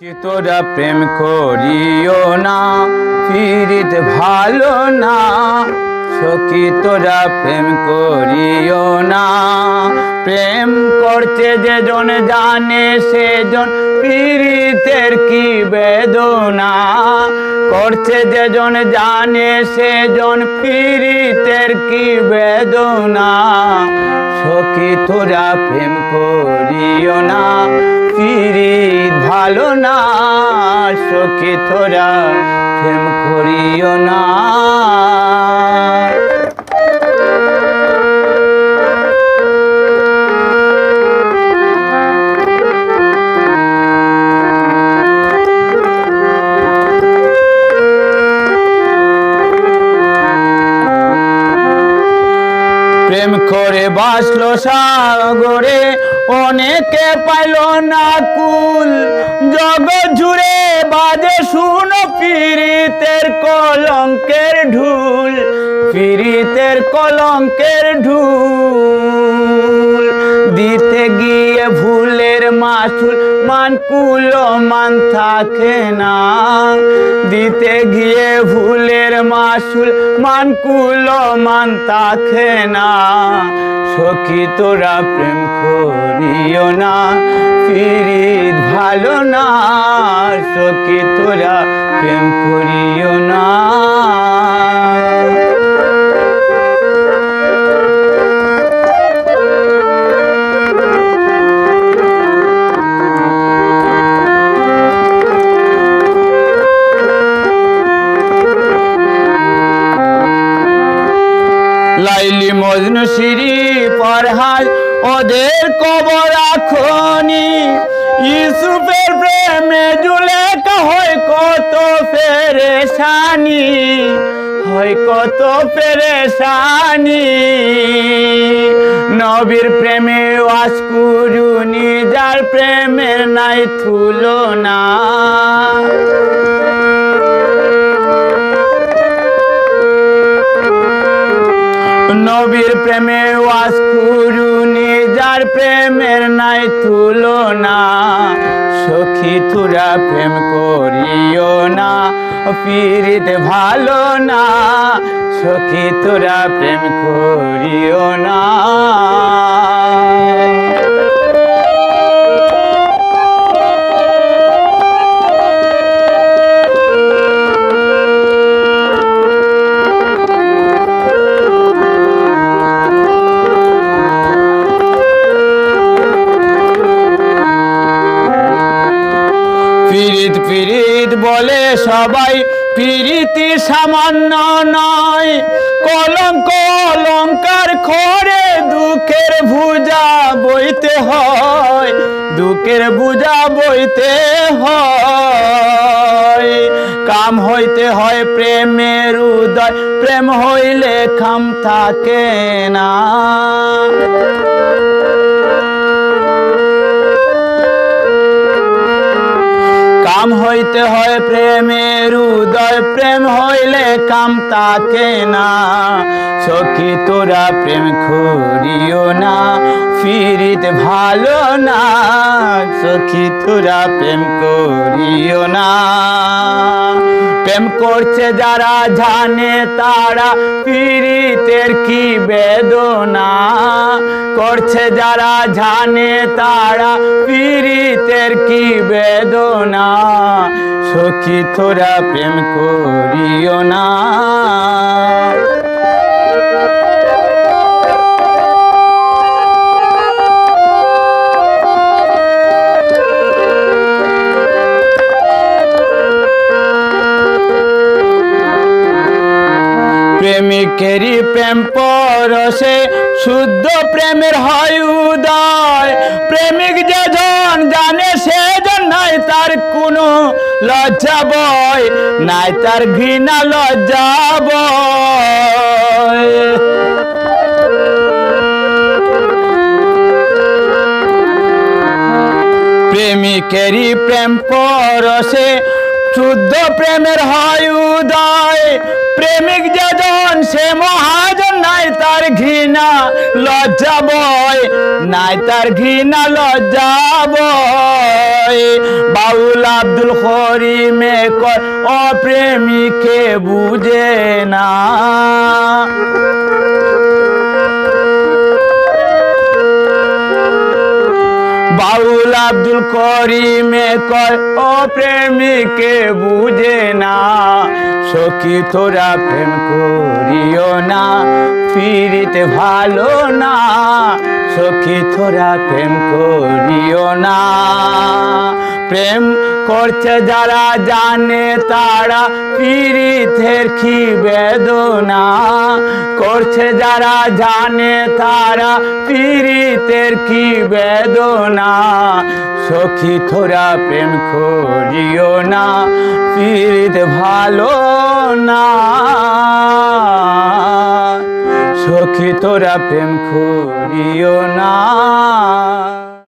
তোরা প্রেম করিও না, ফিরিত ভালো না? সখী, তোরা প্রেম করিও না। প্রেম করতে যেজন, জানে সেজন, পীড়িতের কি বেদনা? করছে যেজন, জানে সেজন, পীড়িতের কি বেদনা? সখী, তোরা প্রেম করিও না পীড়িত ভালো না সখী তোরা প্রেম করিও না। প্রেম করে বাসলো সাগরে অনেকে পাইল না কুল। জগৎ জুড়ে বাজে শুনো পীড়িতের কলঙ্কের ঢুল। পীড়িতের কলঙ্কের ঢুল। দিতে গিয়ে ভুলের মাসুল মান কুলো মান থাকে না। দিতে গিয়ে ভুলের মাসুল মান কুলো মান থাকে না। সখী তোরা প্রেম করিও না ফিরিত ভালো না। সখী তোরা প্রেম করিও না। লাইলি মজনু সিরি পরহাল ওদের কবর আখনি ইউসুফের প্রেমে জুলেখা হয় কত ফেরেশানি, হয় কত ফেরেশানি। নবীর প্রেমে ওয়াস করুনি, যার প্রেমের নাই তুলনা। নবীর প্রেমে ওয়াস করু যার প্রেমের নাই তুলনা। সখী তুরা প্রেম করিও না পীড়িত ভালো না। সখী তোরা প্রেম করিও না। পীড়িত পীড়িত বলে সবাই, পীড়িতি সামান্য নয়। কলঙ্ক অলঙ্কার খরে দুঃখের ভুজা বইতে হয়, দুঃখের বুঝা বইতে হয়। কাম হইতে হয় প্রেমের উদয়, প্রেম হইলে খাম থাকে না। কাম হইতে হয় প্রেমের উদয়, প্রেম হইলে কাম তাকে না। সখী তোরা প্রেম করিও না, ফিরিত ভালো না। সখী তোরা প্রেম করিও না। প্রেম করছে যারা জানে তারা পীড়িতের কি বেদনা। করছে যারা জানে তারা পীড়িতের কি বেদনা। সখী তোরা প্রেম করিও না। প্রেমিকেরই প্রেম পরশে শুদ্ধ প্রেমের হয় উদয়। প্রেমিক যেজন জানে সেজন নাই তার কোনো লজ্জা বয়, নাই তার ঘৃণা লজ্জা বয়। প্রেমিকেরই প্রেম পরশে, শুদ্ধ প্রেমের হয় উদয়। প্রেমিক যেজন সে নাই তার ঘৃণা লজ্জা বয়, নাই তার ঘৃণা লজ্জা বয়। বাউল আব্দুল করিমে কর অপ্রেমিকে বুঝে না। বাউল আব্দুল করিমে কয়, ও প্রেমিকে বুঝে না, সখী তোরা প্রেম করিও না ফিরিতে ভালো না, সখী তোরা প্রেম করিও না। প্রেম করছে যারা জানে তারা পীড়িতের কি বেদনা। করছে যারা জানে তারা পীড়িতের কি বেদনা। সখী তোরা প্রেম করিও না, পীড়িত ভালো না। সখী তোরা প্রেম করিও না।